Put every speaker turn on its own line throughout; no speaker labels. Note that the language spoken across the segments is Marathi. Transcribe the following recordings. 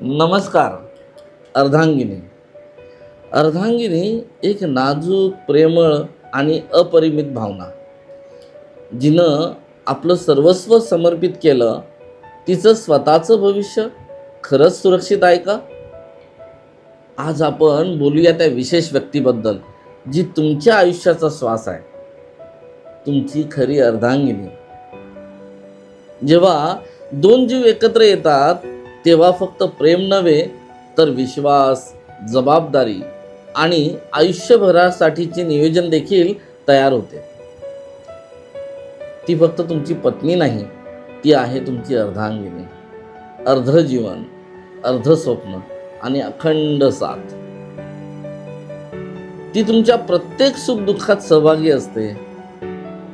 नमस्कार अर्धांगिनी. अर्धांगिनी एक नाजूक प्रेमळ आणि अपरिमित भावना. जिनं आपलं सर्वस्व समर्पित केलं तिचं स्वतःचं भविष्य खरंच सुरक्षित आहे का? आज आपण बोलूया त्या विशेष व्यक्तीबद्दल जी तुमच्या आयुष्याचा श्वास आहे. तुमची खरी अर्धांगिनी. जेव्हा दोन जीव एकत्र येतात तेव्हा फक्त प्रेम नव्हे तर विश्वास जबाबदारी आणि आयुष्यभरासाठीचे नियोजन देखील तयार होते. ती फक्त तुमची पत्नी नाही ती आहे तुमची अर्धांगिनी अर्ध जीवन अर्ध स्वप्न आणि अखंड साथ. ती तुमच्या प्रत्येक सुखदुःखात सहभागी असते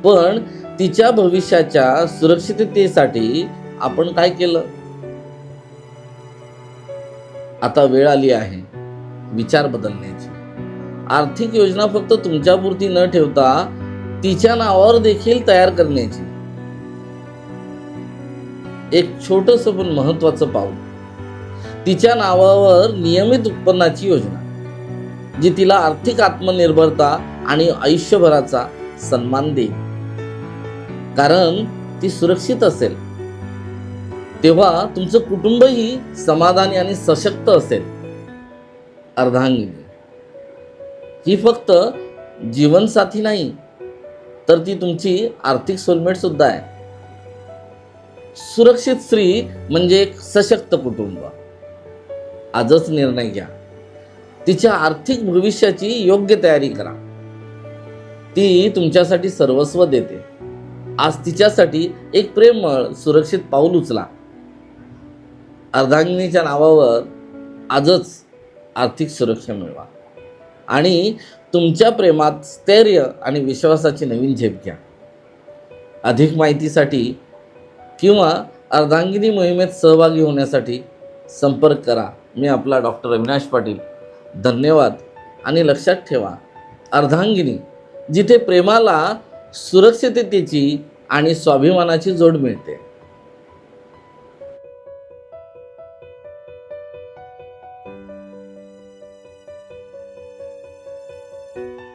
पण तिच्या भविष्याच्या सुरक्षिततेसाठी आपण काय केलं? आता वेळ आली आहे विचार बदलण्याची. आर्थिक योजना फक्त तुमच्यापुरती न ठेवता तिच्या नावावर देखील तयार करण्याची. एक छोटस पण महत्वाचं पाऊल. तिच्या नावावर नियमित उत्पन्नाची योजना जी तिला आर्थिक आत्मनिर्भरता आणि आयुष्यभराचा सन्मान देईल. कारण ती सुरक्षित असेल. तेव्हा तुमचं कुटुंबही समाधानी आणि सशक्त असेल. अर्धांगिनी. ही फक्त जीवनसाथी नाही तर ती तुमची आर्थिक सोलमेट सुद्धा आहे. सुरक्षित स्त्री म्हणजे एक सशक्त कुटुंब. आजच निर्णय घ्या. तिच्या आर्थिक भविष्याची योग्य तयारी करा. ती तुमच्यासाठी सर्वस्व देते. आज तिच्यासाठी एक प्रेमळ सुरक्षित पाऊल उचला. अर्धांगिनीच्या नावावर आजच आर्थिक सुरक्षा मिळवा. आणि तुमच्या प्रेमात स्थैर्य आणि विश्वासाची नवीन झेप घ्या. अधिक माहितीसाठी किंवा अर्धांगिनी मोहिमेत सहभागी होण्यासाठी संपर्क करा. मी आपला डॉक्टर अविनाश पाटील. धन्यवाद. आणि लक्षात ठेवा अर्धांगिनी जिथे प्रेमाला सुरक्षिततेची आणि स्वाभिमानाची जोड मिळते. you